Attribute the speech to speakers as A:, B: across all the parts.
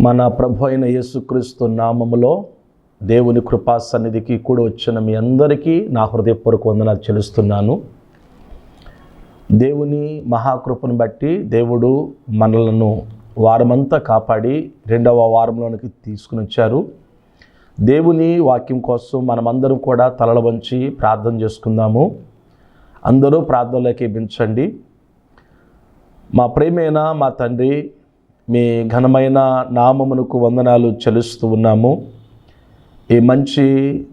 A: మన ప్రభు అయిన యేసుక్రీస్తు నామములో దేవుని కృపా సన్నిధికి కూడా వచ్చిన మీ అందరికీ నా హృదయపూర్వక వందనాలు చెల్లిస్తున్నాను. దేవుని మహాకృపను బట్టి దేవుడు మనలను వారమంతా కాపాడి రెండవ వారంలోనికి తీసుకుని వచ్చారు. దేవుని వాక్యం కోసం మనమందరం కూడా తలల వంచి ప్రార్థన చేసుకుందాము. అందరూ ప్రార్థనలోకి బించండి. మా ప్రేమైన మా తండ్రి మీ ఘనమైన నామమునకు వందనాలు చెల్లిస్తూ ఉన్నాము. ఈ మంచి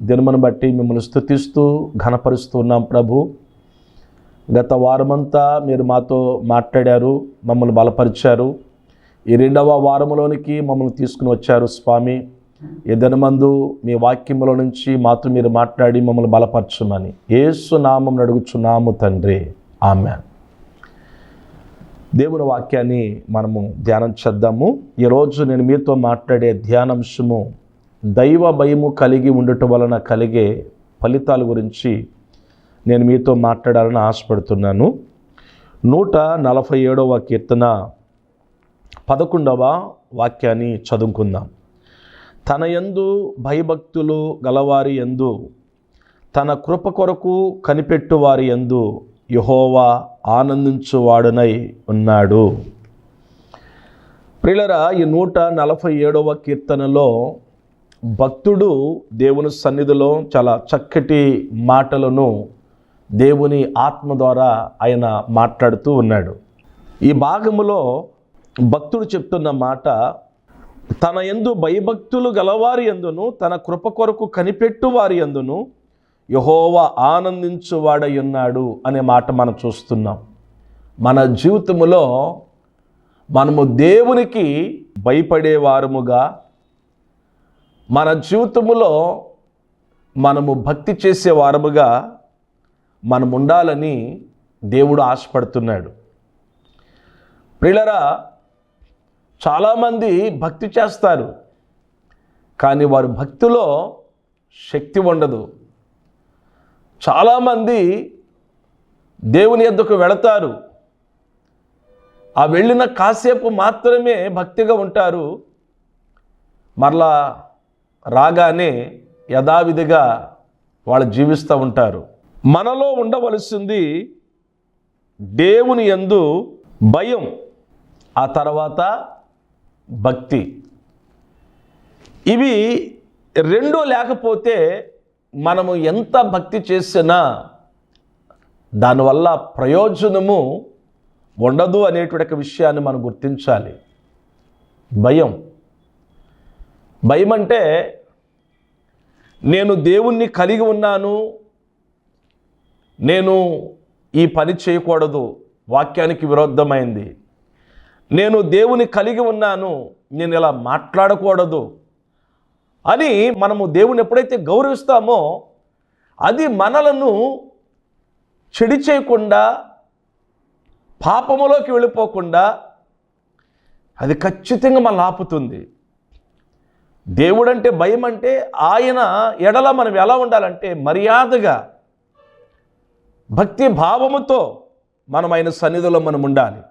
A: దినమును బట్టి మిమ్మల్ని స్థుతిస్తూ ఘనపరుస్తూ ఉన్నాం ప్రభు. గత వారమంతా మీరు మాతో మాట్లాడారు మమ్మల్ని బలపరిచారు. ఈ రెండవ వారములోనికి మమ్మల్ని తీసుకుని వచ్చారు స్వామి. ఈ దినమందు మీ వాక్యంలో నుంచి మాతో మీరు మాట్లాడి మమ్మల్ని బలపరచమని. ఏసు నామం అడుగుచున్నాము తండ్రి. ఆమెన్. దేవుని వాక్యాన్ని మనము ధ్యానం చేద్దాము. ఈరోజు నేను మీతో మాట్లాడే ధ్యానాంశము దైవ భయము కలిగి ఉండటం వలన కలిగే ఫలితాల గురించి నేను మీతో మాట్లాడాలని ఆశపడుతున్నాను. నూట నలభై ఏడవ కీర్తన పదకొండవ వాక్యాన్ని చదువుకుందాం. తన యందు భయభక్తులు గలవారి యందు తన కృప కొరకు కనిపెట్టు వారి యందు యహోవా ఆనందించువాడునై ఉన్నాడు. ప్రిలరా ఈ నూట నలభై ఏడవ కీర్తనలో భక్తుడు దేవుని సన్నిధిలో చాలా చక్కటి మాటలను దేవుని ఆత్మ ద్వారా ఆయన మాట్లాడుతూ ఉన్నాడు. ఈ భాగములో భక్తుడు చెప్తున్న మాట తన ఎందు భయభక్తులు గలవారి ఎందును తన కృప కొరకు కనిపెట్టు వారి ఎందును యహోవ ఆనందించువాడై ఉన్నాడు అనే మాట మనం చూస్తున్నాం. మన జీవితములో మనము దేవునికి భయపడేవారముగా మన జీవితములో మనము భక్తి చేసే వారముగా మనం ఉండాలని దేవుడు ఆశపడుతున్నాడు. ప్రిలరా చాలామంది భక్తి చేస్తారు కానీ వారు భక్తిలో శక్తి ఉండదు. చాలామంది దేవుని ఎద్దకు వెళతారు. ఆ వెళ్ళిన కాసేపు మాత్రమే భక్తిగా ఉంటారు. మరలా రాగానే యథావిధిగా వాళ్ళు జీవిస్తూ ఉంటారు. మనలో ఉండవలసింది దేవుని యందు భయం ఆ తర్వాత భక్తి. ఇవి రెండూ లేకపోతే మనము ఎంత భక్తి చేసినా దానివల్ల ప్రయోజనము ఉండదు అనేటువంటి విషయాన్ని మనం గుర్తించాలి. భయం. భయం అంటే నేను దేవుణ్ణి కలిగి ఉన్నాను నేను ఈ పని చేయకూడదు వాక్యానికి విరుద్ధమైంది నేను దేవుని కలిగి ఉన్నాను నేను ఇలా మాట్లాడకూడదు అని మనము దేవుని ఎప్పుడైతే గౌరవిస్తామో అది మనలను చెడి చేయకుండా పాపములోకి వెళ్ళిపోకుండా అది ఖచ్చితంగా మనల్ని ఆపుతుంది. దేవుడంటే భయం అంటే ఆయన ఎడల మనం ఎలా ఉండాలంటే మర్యాదగా భక్తి భావముతో మనం ఆయన సన్నిధిలో మనం ఉండాలి.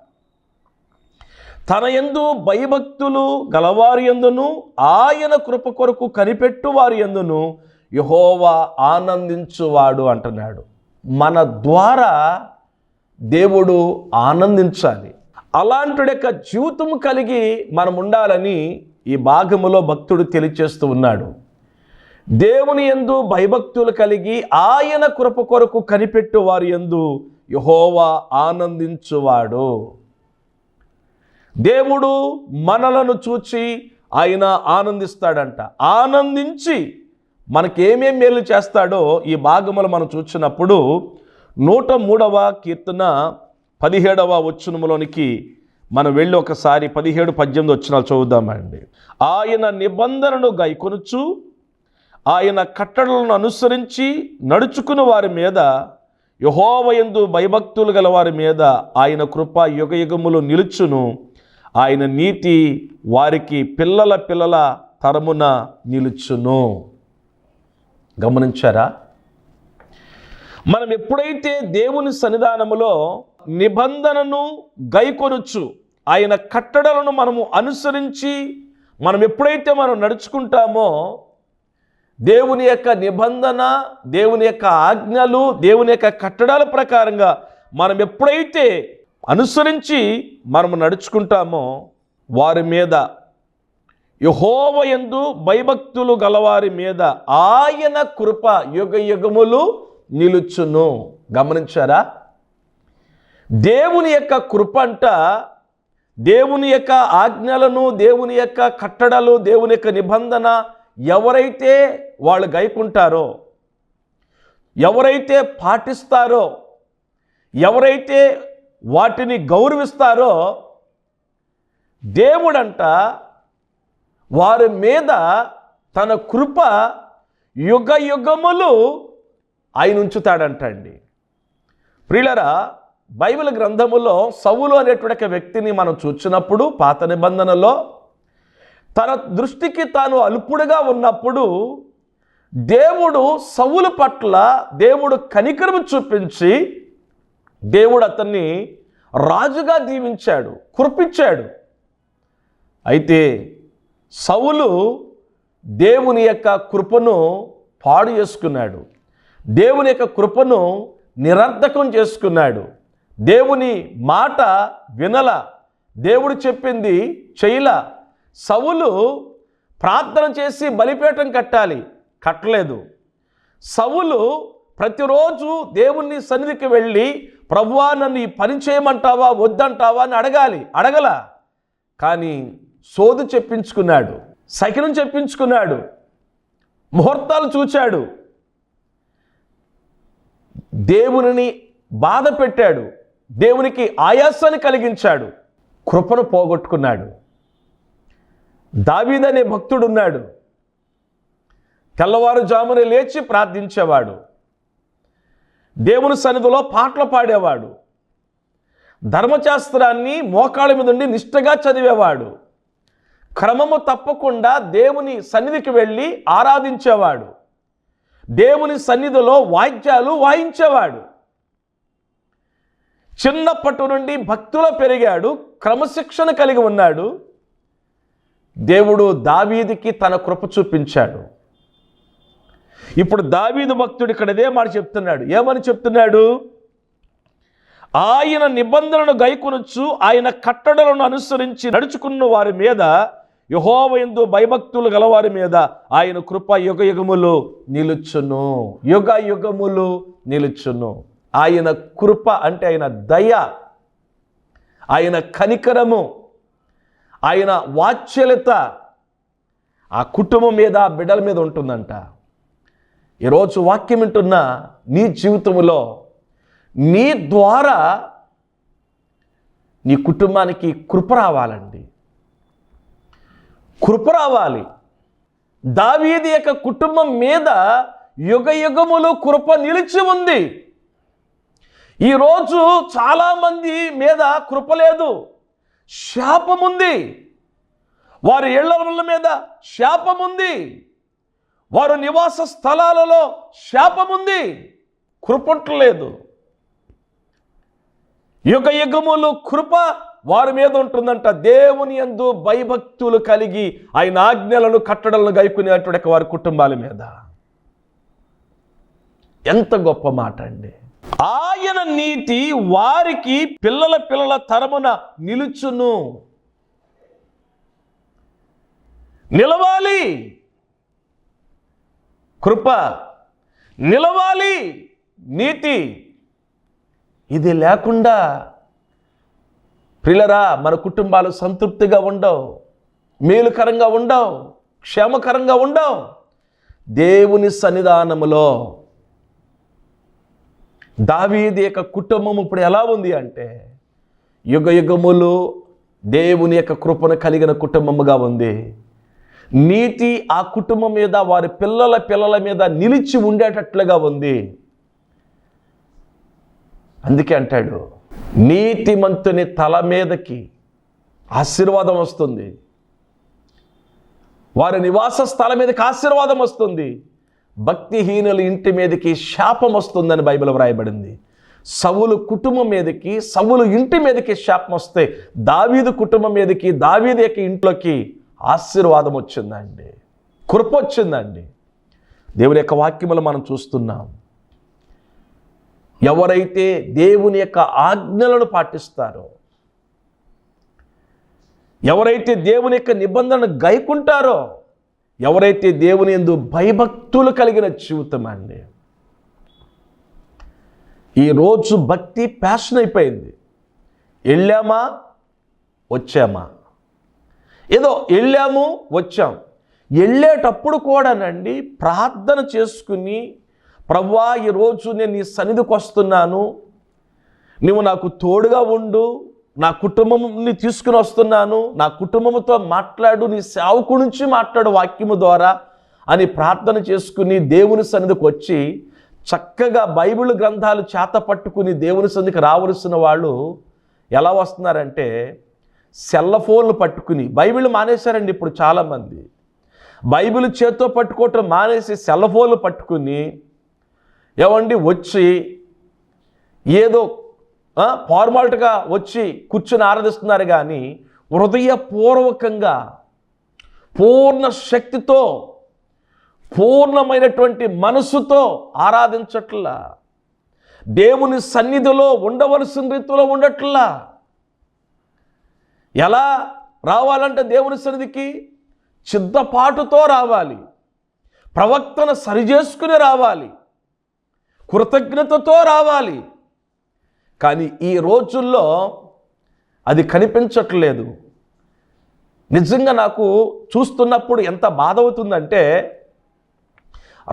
A: తన ఎందు భయభక్తులు గలవారి ఎందును ఆయన కృప కొరకు కనిపెట్టు వారి ఎందును యహోవా ఆనందించువాడు అంటున్నాడు. మన ద్వారా దేవుడు ఆనందించాలి. అలాంటి యొక్క జీవితం కలిగి మనం ఉండాలని ఈ భాగములో భక్తుడు తెలియచేస్తూ ఉన్నాడు. దేవుని యందు భయభక్తులు కలిగి ఆయన కృప కొరకు కనిపెట్టు వారి ఎందు యహోవా ఆనందించువాడు. దేవుడు మనలను చూచి ఆయన ఆనందిస్తాడంట. ఆనందించి మనకేమేం మేలు చేస్తాడో ఈ భాగములు మనం చూసినప్పుడు నూట మూడవ కీర్తన పదిహేడవ వచ్చునములోనికి మనం వెళ్ళి ఒకసారి పదిహేడు పద్దెనిమిది వచ్చినాలు చదువుదామండి. ఆయన నిబంధనను గైకొనుచు ఆయన కట్టడలను అనుసరించి నడుచుకుని వారి మీద యహోవయందు భయభక్తులు గల వారి మీద ఆయన కృప యుగ యుగములు నిలుచును. ఆయన నీతి వారికి పిల్లల పిల్లల తరమున నిలుచును. గమనించారా? మనం ఎప్పుడైతే దేవుని సన్నిధానములో నిబంధనను గైకొనొచ్చు ఆయన కట్టడలను మనము అనుసరించి మనం ఎప్పుడైతే మనం నడుచుకుంటామో దేవుని యొక్క నిబంధన దేవుని యొక్క ఆజ్ఞలు దేవుని యొక్క కట్టడాల ప్రకారంగా మనం ఎప్పుడైతే అనుసరించి మనము నడుచుకుంటామో వారి మీద. యహోవయందు భయభక్తులు గలవారి మీద ఆయన కృప యుగ యుగములు నిలుచును. గమనించారా? దేవుని యొక్క కృప అంట దేవుని యొక్క ఆజ్ఞలను దేవుని యొక్క కట్టడలు దేవుని యొక్క నిబంధన ఎవరైతే వాళ్ళు గైకుంటారో ఎవరైతే పాటిస్తారో ఎవరైతే వాటిని గౌరవిస్తారో దేవుడంట వారి మీద తన కృప యుగ యుగములు ఆయన ఉంచుతాడంట అండి ప్రియులరా బైబిల్ గ్రంథములో సవులు అనేటువంటి వ్యక్తిని మనం చూచినప్పుడు పాత నిబంధనలో తన దృష్టికి తాను అల్పుడుగా ఉన్నప్పుడు దేవుడు సవుల పట్ల దేవుడు కనికరము చూపించి దేవుడు అతన్ని రాజుగా దీవించాడు కురిపించాడు. అయితే సౌలు దేవుని యొక్క కృపను పాడు చేసుకున్నాడు. దేవుని యొక్క కృపను నిరర్ధకం చేసుకున్నాడు. దేవుని మాట వినల. దేవుడు చెప్పింది చేయల. సవులు ప్రార్థన చేసి బలిపీఠం కట్టాలి. కట్టలేదు. సవులు ప్రతిరోజు దేవుని సన్నిధికి వెళ్ళి ప్రభువా నన్ను ఈ పని చేయమంటావా? వద్దంటావా? అని అడగాలి. అడగల. కానీ సోదు చెప్పించుకున్నాడు. సకినం చెప్పించుకున్నాడు. ముహూర్తాలు చూచాడు. దేవునిని బాధ పెట్టాడు. దేవునికి ఆయాసాన్ని కలిగించాడు. కృపను పోగొట్టుకున్నాడు. దావీదనే భక్తుడున్నాడు. తెల్లవారుజామున లేచి ప్రార్థించేవాడు. దేవుని సన్నిధిలో పాటలు పాడేవాడు. ధర్మశాస్త్రాన్ని మోకాళ్ళ మీద ఉండి నిష్టగా చదివేవాడు. క్రమము తప్పకుండా దేవుని సన్నిధికి వెళ్ళి ఆరాధించేవాడు. దేవుని సన్నిధిలో వాయిద్యాలు వాయించేవాడు. చిన్నప్పటి నుండి భక్తులో పెరిగాడు క్రమశిక్షణ కలిగి ఉన్నాడు. దేవుడు దావీదికి తన కృప చూపించాడు. ఇప్పుడు దావీదు భక్తుడు ఇక్కడ ఇదే మాట చెప్తున్నాడు. ఏమని చెప్తున్నాడు? ఆయన నిబంధనను గైకొనొచ్చు ఆయన కట్టడలను అనుసరించి నడుచుకున్న వారి మీద యహోవయందు భయభక్తులు గలవారి మీద ఆయన కృప యుగ యుగములు నిలుచును. యుగ యుగములు నిలుచును. ఆయన కృప అంటే ఆయన దయ ఆయన కనికరము ఆయన వాత్సల్యత ఆ కుటుంబం మీద ఆ బిడ్డల మీద ఉంటుందంట. ఈరోజు వాక్యం వింటున్న నీ జీవితంలో నీ ద్వారా నీ కుటుంబానికి కృప రావాలండి. కృప రావాలి. దావీది యొక్క కుటుంబం మీద యుగ యుగములు కృప నిలిచి ఉంది. ఈరోజు చాలామంది మీద కృప లేదు. శాపముంది. వారి ఇళ్ళ మీద శాపముంది. వారు నివాస స్థలాలలో శాపముంది కృపంటలేదు. యుగ యుగములు కృప వారి మీద ఉంటుందంట. దేవుని యందు భయభక్తులు కలిగి ఆయన ఆజ్ఞలను కట్టడలను గైకునేటువంటి వారి కుటుంబాల మీద. ఎంత గొప్ప మాట అండి. ఆయన నీతి వారికి పిల్లల పిల్లల తరమున నిలుచును. నిలవాలి. కృప నిలవాలి నీతి ఇది లేకుండా ప్రిలరా మన కుటుంబాలు సంతృప్తిగా ఉండవు మేలుకరంగా ఉండవు క్షేమకరంగా ఉండవు. దేవుని సన్నిధానములో దావీది యొక్క కుటుంబం ఇప్పుడు ఎలా ఉంది అంటే యుగ యుగములు దేవుని యొక్క కృపను కలిగిన కుటుంబముగా ఉంది. నీతి ఆ కుటుంబం మీద వారి పిల్లల పిల్లల మీద నిలిచి ఉండేటట్లుగా ఉంది. అందుకే అంటాడు నీతిమంతుని తల మీదకి ఆశీర్వాదం వస్తుంది. వారి నివాస స్థలం మీదకి ఆశీర్వాదం వస్తుంది. భక్తిహీనుల ఇంటి మీదకి శాపం వస్తుందని బైబిల్ వ్రాయబడింది. సవులు కుటుంబం మీదకి సవులు ఇంటి మీదకి శాపం వస్తే దావీదు కుటుంబం మీదకి దావీదు యొక్క ఇంట్లోకి ఆశీర్వాదం వచ్చిందండి కృప వచ్చిందండి దేవుని యొక్క వాక్యములు మనం చూస్తున్నాం. ఎవరైతే దేవుని యొక్క ఆజ్ఞలను పాటిస్తారో ఎవరైతే దేవుని యొక్క నిబంధనను గైకుంటారో ఎవరైతే దేవుని ఎందు భయభక్తులు కలిగిన జీవితం అండి. ఈరోజు భక్తి ప్యాషన్ అయిపోయింది. వెళ్ళామా? వచ్చామా? ఏదో వెళ్ళాము వచ్చాం. వెళ్ళేటప్పుడు కూడానండి ప్రార్థన చేసుకుని ప్రవ్వా ఈరోజు నేను నీ సన్నిధికి వస్తున్నాను. నువ్వు నాకు తోడుగా ఉండు. నా కుటుంబంని తీసుకుని వస్తున్నాను. నా కుటుంబంతో మాట్లాడు. నీ సేవకు నుంచి మాట్లాడు వాక్యము ద్వారా అని ప్రార్థన చేసుకుని దేవుని సన్నిధికి వచ్చి చక్కగా బైబిల్ గ్రంథాలు చేత పట్టుకుని దేవుని సన్నిధికి రావలసిన వాళ్ళు ఎలా వస్తున్నారంటే సెల్ ఫోన్లు పట్టుకుని బైబిల్ మానేశారండి ఇప్పుడు చాలామంది. బైబిల్ చేత్తో పట్టుకోవటం మానేసి సెల్ ఫోన్లు పట్టుకుని ఏమండి వచ్చి ఏదో ఫార్మాలిటీగా వచ్చి కూర్చుని ఆరాధిస్తున్నారు కానీ హృదయపూర్వకంగా పూర్ణ శక్తితో పూర్ణమైనటువంటి మనసుతో ఆరాధించట్లా. దేవుని సన్నిధిలో ఉండవలసిన రీతిలో ఉండట్లా. ఎలా రావాలంటే దేవుని సన్నిధికి? చిద్దపాటుతో రావాలి. ప్రవక్తను సరిచేసుకుని రావాలి. కృతజ్ఞతతో రావాలి. కానీ ఈ రోజుల్లో అది కనిపించట్లేదు. నిజంగా నాకు చూస్తున్నప్పుడు ఎంత బాధ అవుతుందంటే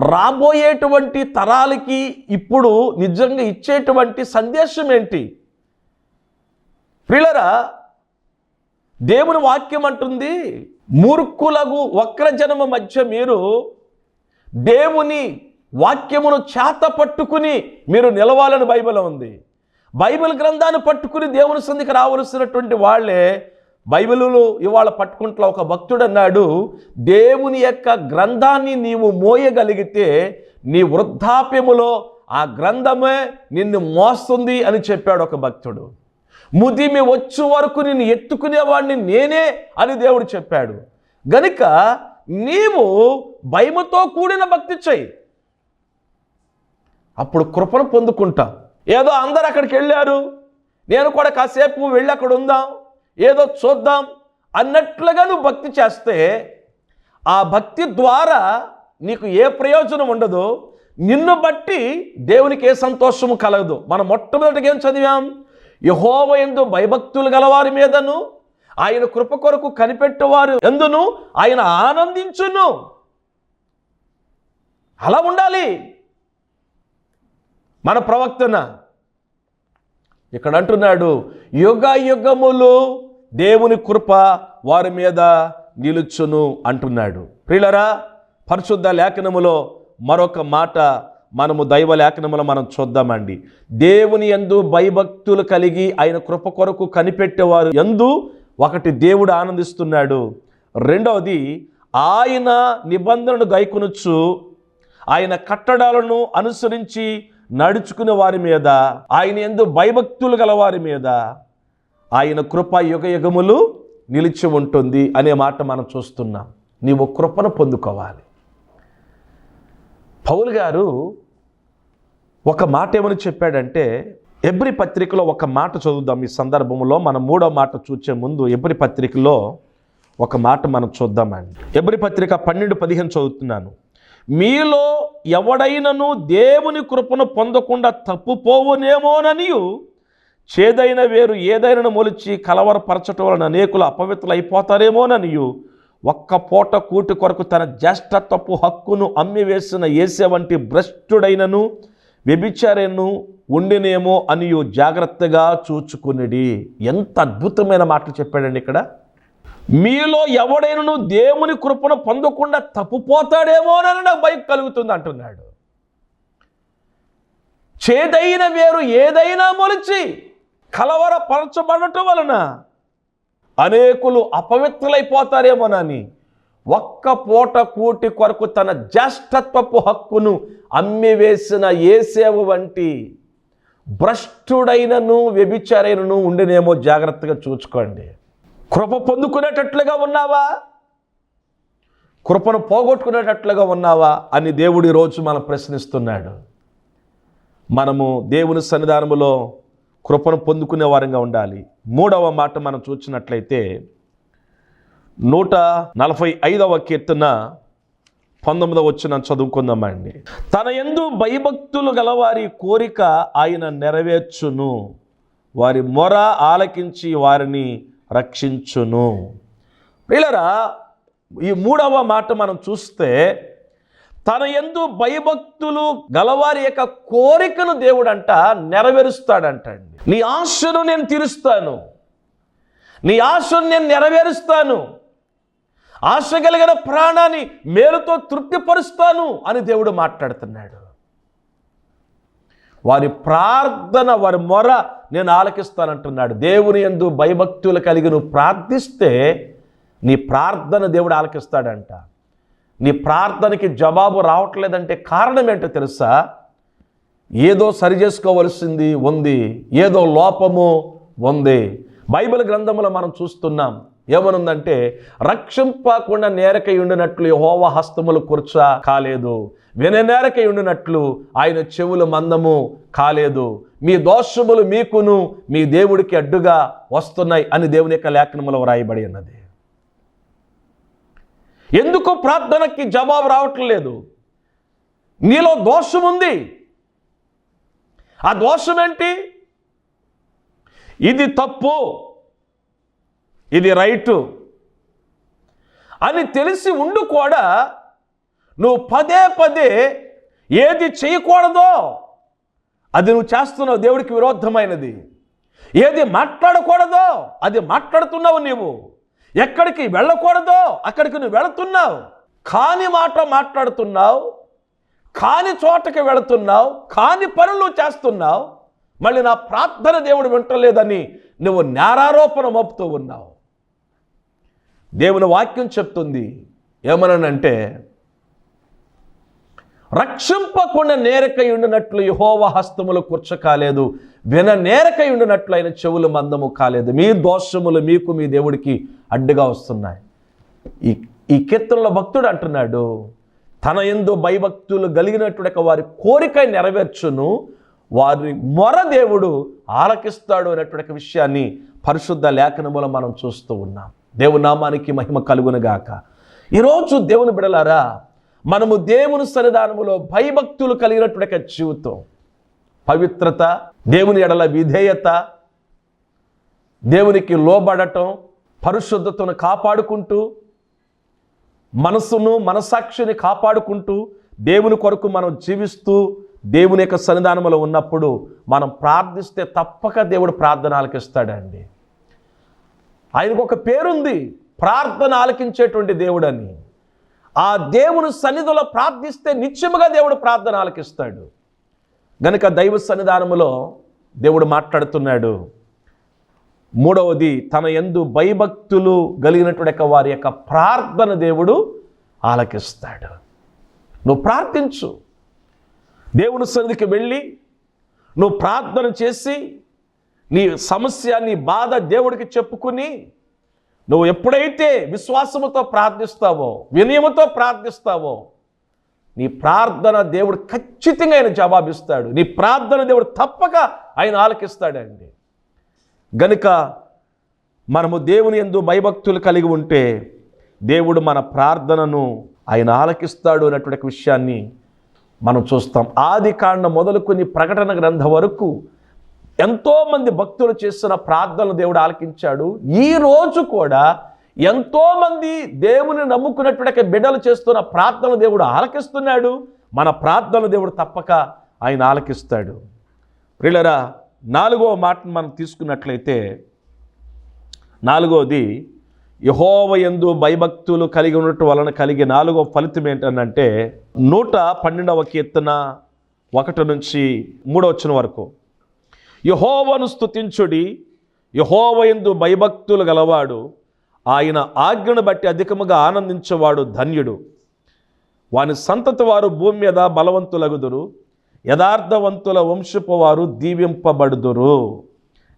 A: రాబోయేటువంటి తరాలకి ఇప్పుడు నిజంగా ఇచ్చేటువంటి సందేశం ఏంటి? ప్రియులరా దేవుని వాక్యం అంటుంది మూర్ఖులకు వక్రజనమ మధ్య మీరు దేవుని వాక్యమును చేత పట్టుకుని మీరు నిలవాలని బైబిల్ ఉంది. బైబిల్ గ్రంథాన్ని పట్టుకుని దేవుని సందికి రావలసినటువంటి వాళ్ళే బైబిలు ఇవాళ పట్టుకుంటున్న ఒక భక్తుడు అన్నాడు దేవుని యొక్క గ్రంథాన్ని నీవు మోయగలిగితే నీ వృద్ధాప్యములో ఆ గ్రంథమే నిన్ను మోస్తుంది అని చెప్పాడు ఒక భక్తుడు. ముదిమి వచ్చే వరకు నిన్ను ఎత్తుకునేవాడిని నేనే అని దేవుడు చెప్పాడు. గనుక నీవు భయముతో కూడిన భక్తి చేయి అప్పుడు కృపను పొందుకుంటాం. ఏదో అందరు అక్కడికి వెళ్ళారు. నేను కూడా కాసేపు వెళ్ళి అక్కడ ఉందాం. ఏదో చూద్దాం అన్నట్లుగా నువ్వు భక్తి చేస్తే ఆ భక్తి ద్వారా నీకు ఏ ప్రయోజనం ఉండదు. నిన్ను బట్టి దేవునికి ఏ సంతోషము కలగదు. మనం మొట్టమొదటిగా ఏం చదివాం? యహోవ ఎందు భయభక్తులు గలవారి మీదను ఆయన కృప కొరకు కనిపెట్టేవారు ఎందును? ఆయన ఆనందించును. అలా ఉండాలి. మన ప్రవక్తన ఇక్కడ అంటున్నాడు యుగ యుగములు దేవుని కృప వారి మీద నిలుచును అంటున్నాడు. ప్రియులరా పరిశుద్ధ లేఖనములో మరొక మాట మనము దైవ లేఖనములు మనం చూద్దామండి. దేవుని ఎందు భయభక్తులు కలిగి ఆయన కృప కొరకు కనిపెట్టేవారు ఎందు ఒకటి దేవుడు ఆనందిస్తున్నాడు. రెండవది ఆయన నిబంధనను గైకొనొచ్చు ఆయన కట్టడాలను అనుసరించి నడుచుకునే వారి మీద ఆయన ఎందు భయభక్తులు గల వారి మీద ఆయన కృప యుగ యుగములు నిలిచి ఉంటుంది అనే మాట మనం చూస్తున్నాం. నీవు కృపను పొందుకోవాలి. పౌల్ గారు ఒక మాట ఏమని చెప్పాడంటే ఎబ్రి పత్రికలో ఒక మాట చదువుదాం ఈ సందర్భంలో మనం మూడో మాట చూచే ముందు ఎబ్రి పత్రికలో ఒక మాట మనం చూద్దామండి. ఎబ్రి పత్రిక పన్నెండు పదిహేను చదువుతున్నాను. మీలో ఎవడైనను దేవుని కృపను పొందకుండా తప్పుపోవునేమోనని చేదైన వేరు ఏదైనా మొలిచి కలవరపరచటం వలన అనేకులు అపవిత్రులు అయిపోతారేమోననియు ఒక్క పూట కూటి కొరకు తన జ్యేష్ఠత్వపు హక్కును అమ్మివేసిన ఏసే వంటి భ్రష్టుడైనను వ్యభిచారేను ఉండినేమో అని జాగ్రత్తగా చూచుకునిడి. ఎంత అద్భుతమైన మాటలు చెప్పాడండి ఇక్కడ. మీలో ఎవడైనను దేవుని కృపను పొందకుండా తప్పుపోతాడేమోనని నాకు భయం కలుగుతుంది అంటున్నాడు. చేదైన వేరు ఏదైనా మొలిచి కలవరపరచబడటం వలన అనేకులు అపవిత్రులైపోతారేమోనని ఒక్క పూట కూటి కొరకు తన జ్యేష్ఠత్వపు హక్కును అమ్మివేసిన ఏసేవ వంటి భ్రష్టుడైనను వ్యభిచారైనను ఉండినేమో జాగ్రత్తగా చూసుకోండి. కృప పొందుకునేటట్లుగా ఉన్నావా? కృపను పోగొట్టుకునేటట్లుగా ఉన్నావా అని దేవుడి రోజు మనం ప్రశ్నిస్తున్నాడు. మనము దేవుని సన్నిధానములో కృపను పొందుకునే వారంగా ఉండాలి. మూడవ మాట మనం చూసినట్లయితే నూట నలభై ఐదవ కీర్తన పంతొమ్మిదవ వచ్చిన చదువుకుందామండి తన ఎందు భయభక్తులు గలవారి కోరిక ఆయన నెరవేర్చును. వారి మొర ఆలకించి వారిని రక్షించును. ప్రియులరా ఈ మూడవ మాట మనం చూస్తే తన ఎందు భయభక్తులు గలవారి యొక్క కోరికను దేవుడంట నెరవేరుస్తాడంటండి. నీ ఆశను నేను తీరుస్తాను. నీ ఆశను నేను నెరవేరుస్తాను. ఆశ కలిగిన ప్రాణాన్ని మేలుతో తృప్తిపరుస్తాను అని దేవుడు మాట్లాడుతున్నాడు. వారి ప్రార్థన వారి మొర నేను ఆలకిస్తానంటున్నాడు. దేవుని ఎందు భయభక్తులు కలిగి నువ్వు ప్రార్థిస్తే నీ ప్రార్థన దేవుడు ఆలకిస్తాడంట. నీ ప్రార్థనకి జవాబు రావట్లేదంటే కారణం ఏంటో తెలుసా? ఏదో సరి చేసుకోవలసింది ఉంది ఏదో లోపము ఉంది. బైబిల్ గ్రంథంలో మనం చూస్తున్నాం ఏమనుందంటే రక్షింపకుండా నేరకై ఉండినట్లు హోవ హస్తములు కూర్చ కాలేదు. విననేరకై ఉండినట్లు ఆయన చెవులు మందము కాలేదు. మీ దోషములు మీకును మీ దేవుడికి అడ్డుగా వస్తున్నాయి అని దేవుని యొక్క లేఖనములో వ్రాయబడి ఉన్నది. ఎందుకు ప్రార్థనకి జవాబు రావట్లేదు నీలో దోషం ఉంది ఆ దోషం ఏంటి ఇది తప్పు. ఇది రైటు. అని తెలిసి ఉండు కూడా నువ్వు పదే పదే ఏది చేయకూడదో అది నువ్వు చేస్తున్నావు దేవుడికి విరోధమైనది. ఏది మాట్లాడకూడదో అది మాట్లాడుతున్నావు నీవు. ఎక్కడికి వెళ్ళకూడదో అక్కడికి నువ్వు వెళుతున్నావు. కాని మాట మాట్లాడుతున్నావు కాని చోటకి వెళుతున్నావు కాని పనులు చేస్తున్నావు మళ్ళీ నా ప్రార్థన దేవుడు వింటలేదని నువ్వు నేరారోపణ మోపుతూ ఉన్నావు. దేవుని వాక్యం చెప్తుంది ఏమనంటే రక్షింపకుండా నేరకై ఉండినట్లు యహోవ హస్తములు కూర్చకాలేదు విన నేరకై ఉండినట్లు ఆయన చెవులు మందము కాలేదు మీ దోషములు మీకు మీ దేవుడికి అడ్డుగా వస్తున్నాయి. ఈ ఈ కీర్తనలో భక్తుడు అంటున్నాడు తన ఎందు భయభక్తులు కలిగినటువంటి వారి కోరిక నెరవేర్చును వారి మొర దేవుడు ఆలకిస్తాడు అనేటువంటి విషయాన్ని పరిశుద్ధ లేఖనములో మనం చూస్తూ ఉన్నాం. దేవునామానికి మహిమ కలుగునగాక. ఈరోజు దేవుని బిడలారా మనము దేవుని సన్నిధానములో భయభక్తులు కలిగినటువంటి జీవితం. పవిత్రత దేవుని ఎడల విధేయత దేవునికి లోబడటం పరిశుద్ధతను కాపాడుకుంటూ మనసును మనసాక్షిని కాపాడుకుంటూ దేవుని కొరకు మనం జీవిస్తూ దేవుని యొక్క సన్నిధానంలో ఉన్నప్పుడు మనం ప్రార్థిస్తే తప్పక దేవుడు ప్రార్థన ఆలకిస్తాడండి ఆయనకు ఒక పేరుంది. ప్రార్థన ఆలకించేటువంటి దేవుడని. ఆ దేవుని సన్నిధిలో ప్రార్థిస్తే నిత్యముగా దేవుడు ప్రార్థన ఆలకిస్తాడు. గనుక దైవ సన్నిధానములో దేవుడు మాట్లాడుతున్నాడు. మూడవది తన ఎందు భయభక్తులు కలిగినటువంటి యొక్క వారి యొక్క ప్రార్థన దేవుడు ఆలకిస్తాడు. నువ్వు ప్రార్థించు. దేవుని సన్నిధికి వెళ్ళి నువ్వు ప్రార్థన చేసి నీ సమస్య నీ బాధ దేవుడికి చెప్పుకుని నువ్వు ఎప్పుడైతే విశ్వాసముతో ప్రార్థిస్తావో వినయముతో ప్రార్థిస్తావో నీ ప్రార్థన దేవుడు ఖచ్చితంగా ఆయన జవాబిస్తాడు. నీ ప్రార్థన దేవుడు తప్పక ఆయన ఆలకిస్తాడండి. గనుక మనము దేవుని ఎందు భయభక్తులు కలిగి ఉంటే దేవుడు మన ప్రార్థనను ఆయన ఆలకిస్తాడు అనేటువంటి విషయాన్ని మనం చూస్తాం. ఆది కాండ మొదలుకొని ప్రకటన గ్రంథం వరకు ఎంతోమంది భక్తులు చేస్తున్న ప్రార్థనలు దేవుడు ఆలకించాడు. ఈ రోజు కూడా ఎంతోమంది దేవుని నమ్ముకున్నటువంటి బిడ్డలు చేస్తున్న ప్రార్థన దేవుడు ఆలకిస్తున్నాడు. మన ప్రార్థన దేవుడు తప్పక ఆయన ఆలకిస్తాడు. ప్రియులరా నాలుగో మాటను మనం తీసుకున్నట్లయితే నాలుగోది యహోవ యందు భయభక్తులు కలిగి ఉండటం వలన కలిగే నాలుగో ఫలితం ఏంటనంటే నూట పన్నెండవ కీర్తన ఒకటి నుంచి మూడో వచ్చిన వరకు. యహోవను స్తుతించుడి. యహోవయందు భయభక్తులు గలవాడు. ఆయన ఆజ్ఞను బట్టి అధికముగా ఆనందించేవాడు ధన్యుడు. వాని సంతతి వారు భూమి మీద బలవంతులగుదురు. యథార్థవంతుల వంశపు వారు దీవింపబడుదురు.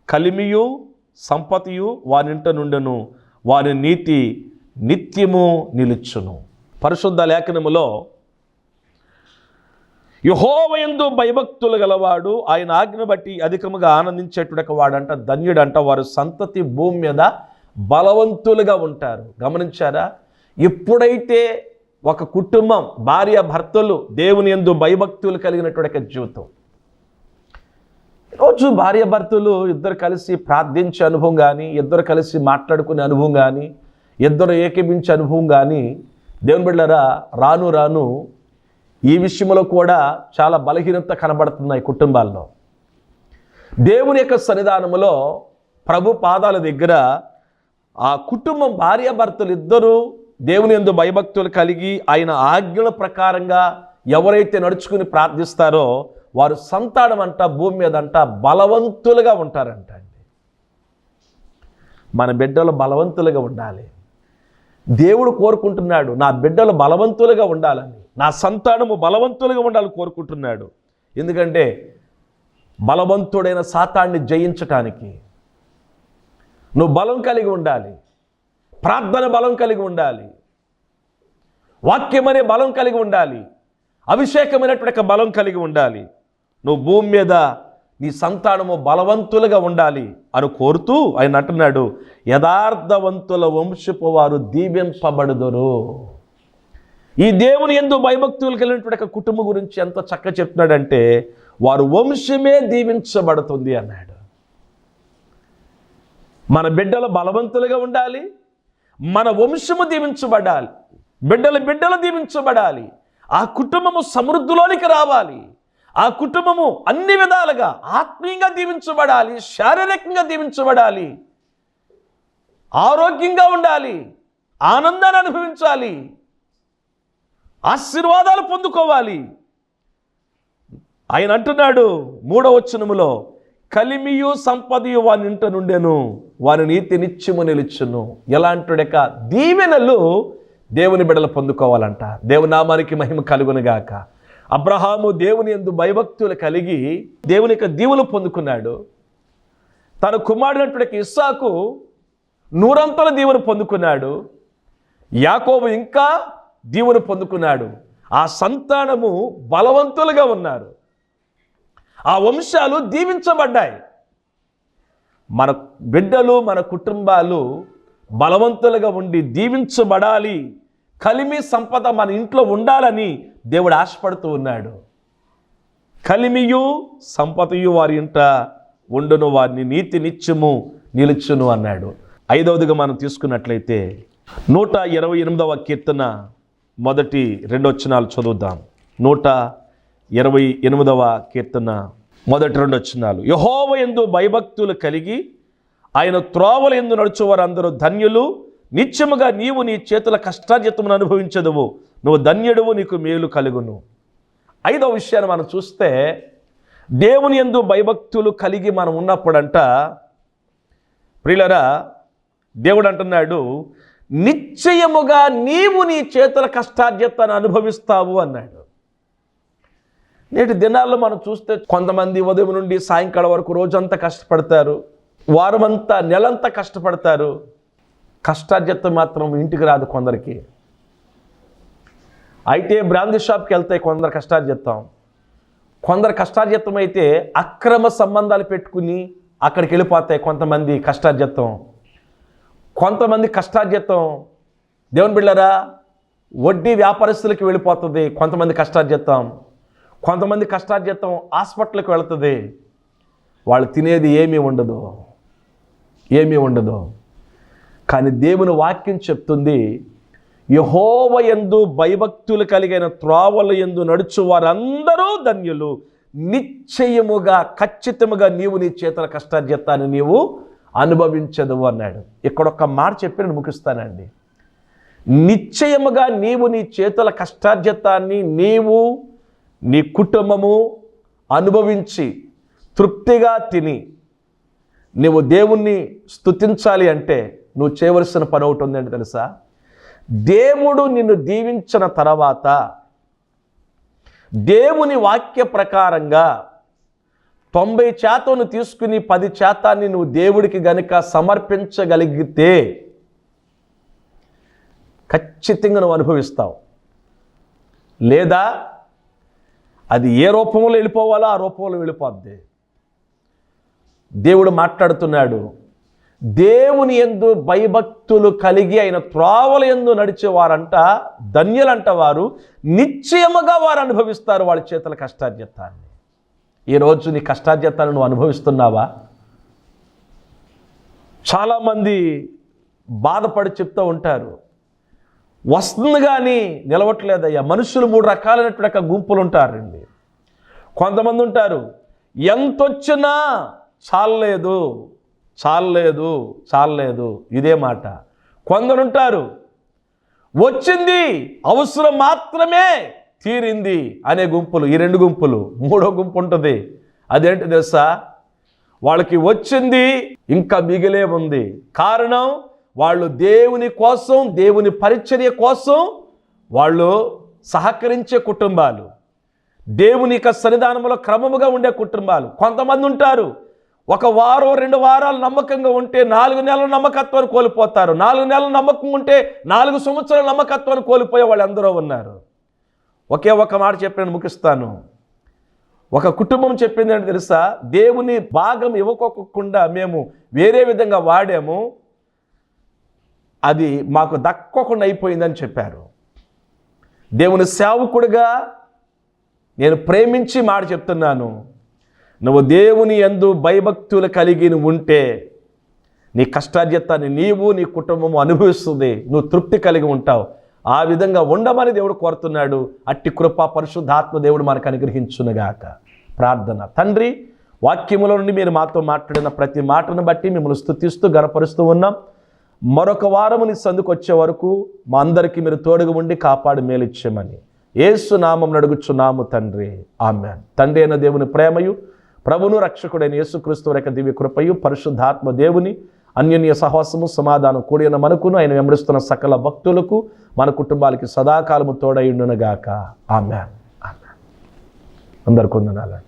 A: కలిమియు సంపతియు వానింట నుండెను. వారి నీతి నిత్యము నిలుచును. పరిశుద్ధ లేఖనములో యహోవయందు భయభక్తులు గలవాడు ఆయన ఆజ్ఞ బట్టి అధికముగా ఆనందించేటువంటి వాడంట ధన్యుడంట. వారు సంతతి భూమి మీద బలవంతులుగా ఉంటారు. గమనించారా? ఎప్పుడైతే ఒక కుటుంబం భార్య భర్తలు దేవుని ఎందు భయభక్తులు కలిగినటువంటి జీవితం. రోజు భార్య భర్తలు ఇద్దరు కలిసి ప్రార్థించే అనుభవం కానీ ఇద్దరు కలిసి మాట్లాడుకునే అనుభవం కానీ ఇద్దరు ఏకీభించే అనుభవం కానీ దేవుని బిడ్డరా రాను రాను ఈ విషయంలో కూడా చాలా బలహీనత కనబడుతున్నాయి కుటుంబాల్లో. దేవుని యొక్క సన్నిధానములో ప్రభు పాదాల దగ్గర ఆ కుటుంబం భార్యాభర్తలు ఇద్దరూ దేవుని ఎందు భయభక్తులు కలిగి ఆయన ఆజ్ఞల ప్రకారంగా ఎవరైతే నడుచుకుని ప్రార్థిస్తారో వారు సంతానం అంట భూమి మీద అంట బలవంతులుగా ఉంటారంట అండి. మన బిడ్డలు బలవంతులుగా ఉండాలి. దేవుడు కోరుకుంటున్నాడు నా బిడ్డలు బలవంతులుగా ఉండాలని. నా సంతానము బలవంతులుగా ఉండాలని కోరుకుంటున్నాడు. ఎందుకంటే బలవంతుడైన సాతాన్ని జయించటానికి నువ్వు బలం కలిగి ఉండాలి. ప్రార్థన బలం కలిగి ఉండాలి. వాక్యం అనే బలం కలిగి ఉండాలి. అభిషేకమైనటువంటి ఒక బలం కలిగి ఉండాలి. నువ్వు భూమి మీద నీ సంతానము బలవంతులుగా ఉండాలి అని కోరుతూ ఆయన అంటున్నాడు యథార్థవంతుల వంశపు వారు దీవింపబడుదురు. ఈ దేవుని ఎందు భయభక్తులు కలిగినటువంటి ఒక కుటుంబం గురించి ఎంత చక్క చెప్తున్నాడంటే వారు వంశమే దీవించబడుతుంది అన్నాడు. మన బిడ్డలు బలవంతులుగా ఉండాలి మన వంశము దీవించబడాలి బిడ్డలు బిడ్డలు దీవించబడాలి ఆ కుటుంబము సమృద్ధిలోనికి రావాలి ఆ కుటుంబము అన్ని విధాలుగా ఆత్మీయంగా దీవించబడాలి శారీరకంగా దీవించబడాలి ఆరోగ్యంగా ఉండాలి ఆనందాన్ని అనుభవించాలి ఆశీర్వాదాలు పొందుకోవాలి. ఆయన అంటున్నాడు మూడవ వచనములో కలిమియు సంపదయు వాని ఇంట నుండెను వాని నీతి నిత్యము నిలుచును. ఎలాంటిడక దీవెనలు దేవుని బిడలు పొందుకోవాలంట. దేవునామానికి మహిమ కలుగునుగాక అబ్రహాము దేవుని ఎందు భయభక్తులు కలిగి దేవుని యొక్క దీవులు పొందుకున్నాడు. తన కుమారుడైనటువంటి ఇస్సాకు నూరంతల దీవును పొందుకున్నాడు. యాకోబు ఇంకా దీవును పొందుకున్నాడు. ఆ సంతానము బలవంతులుగా ఉన్నారు. ఆ వంశాలు దీవించబడ్డాయి. మన బిడ్డలు మన కుటుంబాలు బలవంతులుగా ఉండి దీవించబడాలి. కలిమి సంపద మన ఇంట్లో ఉండాలని దేవుడు ఆశపడుతూ ఉన్నాడు. కలిమియు సంపదయు వారి ఇంట ఉండును వారిని నీతి నిత్యము నిలుచును అన్నాడు. ఐదవదిగా మనం తీసుకున్నట్లయితే నూట ఇరవై ఎనిమిదవ కీర్తన మొదటి రెండు వచనాలు చదువుదాం. నూట ఇరవై ఎనిమిదవ కీర్తన. మొదటి రెండు వచనాలు. యహోవ ఎందు భయభక్తులు కలిగి ఆయన త్రోవల ఎందు నడుచువారు అందరూ ధన్యులు. నిత్యముగా నీవు నీ చేతుల కష్టార్జితమును అనుభవించదువు. నువ్వు ధన్యుడువు నీకు మేలు కలుగును. ఐదవ విషయాన్ని మనం చూస్తే దేవుని ఎందు భయభక్తులు కలిగి మనం ఉన్నప్పుడంట ప్రియులరా దేవుడు అంటున్నాడు నిశ్చయముగా నీవు నీ చేతుల కష్టార్జతను అనుభవిస్తావు అన్నాడు. నేటి దినాల్లో మనం చూస్తే కొంతమంది ఉదయం నుండి సాయంకాలం వరకు రోజంతా కష్టపడతారు. వారమంతా నెలంతా కష్టపడతారు. కష్టార్జత మాత్రం ఇంటికి రాదు కొందరికి. అయితే బ్రాందీ షాప్కి వెళ్తే కొందరు కష్టార్జితం. కొందరు కష్టార్జితం అయితే అక్రమ సంబంధాలు పెట్టుకుని అక్కడికి వెళ్ళిపోతాయి కొంతమంది కష్టార్జితం. కొంతమంది కష్టార్జితం. దేవుని బిళ్ళరా వడ్డీ వ్యాపారస్తులకి వెళ్ళిపోతుంది కొంతమంది కష్టార్జితం. కొంతమంది కష్టార్జితం హాస్పిటల్కి వెళుతుంది. వాళ్ళు తినేది ఏమీ ఉండదు. ఏమీ ఉండదు. కానీ దేవుని వాక్యం చెప్తుంది యహోవ ఎందు భయభక్తులు కలిగిన త్రోవల ఎందు నడుచు వారందరూ ధన్యులు. నిశ్చయముగా ఖచ్చితముగా నీవు నీ చేతుల కష్టార్జితాన్ని నీవు అనుభవించదు అన్నాడు. ఇక్కడ ఒక మాట చెప్పి నేను ముగిస్తానండి. నిశ్చయముగా నీవు నీ చేతుల కష్టార్జితాన్ని నీవు నీ కుటుంబము అనుభవించి తృప్తిగా తిని నువ్వు దేవుణ్ణి స్తుతించాలి అంటే నువ్వు చేయవలసిన పని ఒకటి ఉందండి తెలుసా? దేవుడు నిన్ను దీవించిన తర్వాత దేవుని వాక్య ప్రకారంగా తొంభై శాతంను తీసుకుని పది శాతాన్ని నువ్వు దేవుడికి గనుక సమర్పించగలిగితే ఖచ్చితంగా నువ్వు అనుభవిస్తావు. లేదా అది ఏ రూపంలో వెళ్ళిపోవాలో ఆ రూపంలో వెళ్ళిపోద్ది. దేవుడు మాట్లాడుతున్నాడు దేవుని ఎందు భయభక్తులు కలిగి అయిన త్రోవల ఎందు నడిచేవారంట ధన్యులంట వారు. నిశ్చయముగా వారు అనుభవిస్తారు వాళ్ళ చేతుల కష్టార్జితాన్ని. ఈరోజు నీ కష్టార్జితాన్ని నువ్వు అనుభవిస్తున్నావా? చాలామంది బాధపడి చెప్తూ ఉంటారు వస్తుంది కానీ నిలవట్లేదయ్యా. మనుషులు మూడు రకాలైనటువంటి యొక్క గుంపులు ఉంటారండి కొంతమంది ఉంటారు ఎంత వచ్చినా చాలలేదు చాలలేదు చాలలేదు. ఇదే మాట. కొందరుంటారు వచ్చింది అవసరం మాత్రమే తీరింది అనే గుంపులు ఈ రెండు గుంపులు మూడో గుంపు ఉంటుంది. అదేంటి తెలుసా? వాళ్ళకి వచ్చింది ఇంకా మిగిలే ఉంది. కారణం వాళ్ళు దేవుని కోసం దేవుని పరిచర్య కోసం వాళ్ళు సహకరించే కుటుంబాలు. దేవుని యొక్క సన్నిధానంలో క్రమముగా ఉండే కుటుంబాలు. కొంతమంది ఉంటారు ఒక వారం రెండు వారాలు నమ్మకంగా ఉంటే నాలుగు నెలల నమ్మకత్వాన్ని కోల్పోతారు. నాలుగు నెలల నమ్మకం ఉంటే నాలుగు సంవత్సరాల నమ్మకత్వాన్ని కోల్పోయే వాళ్ళు అందరూ ఉన్నారు. ఒకే ఒక మాట చెప్పాను ముగిస్తాను. ఒక కుటుంబం చెప్పింది ఏంటి తెలుసా? దేవుని భాగం ఇవ్వకోకుండా మేము వేరే విధంగా వాడాము. అది మాకు దక్కకుండా అయిపోయిందని చెప్పారు. దేవుని సేవకుడిగా నేను ప్రేమించి మాట చెప్తున్నాను. నువ్వు దేవుని ఎందు భయభక్తులు కలిగి నువ్వు ఉంటే నీ కష్టార్జితాన్ని నీవు నీ కుటుంబము అనుభవిస్తుంది. నువ్వు తృప్తి కలిగి ఉంటావు. ఆ విధంగా ఉండమని దేవుడు కోరుతున్నాడు. అట్టి కృప పరిశుద్ధాత్మ దేవుడు మనకు అనుగ్రహించునుగాక. ప్రార్థన. తండ్రి వాక్యముల నుండి మీరు మాతో మాట్లాడిన ప్రతి మాటను బట్టి మిమ్మల్ని స్తుతిస్తూ గనపరుస్తూ ఉన్నాం. మరొక వారము నీ సందుకు వచ్చే వరకు మా అందరికీ మీరు తోడుగా ఉండి కాపాడు మేలిచ్చామని ఏసు నామం నడుగుచున్నాము తండ్రి. ఆమె తండ్రి అయిన దేవుని ప్రేమయు ప్రభును రక్షకుడైన యేసుక్రీస్తు యొక్క దివ్య కృపయు పరిశుద్ధాత్మ దేవుని అన్యోన్య సహవాసము సమాధానం కూడిన మనకును ఆయన వెంబడిస్తున్న సకల భక్తులకు మన కుటుంబాలకి సదాకాలము తోడయుండునుగాక. ఆమె ఆమె అందరు కొందనాలండి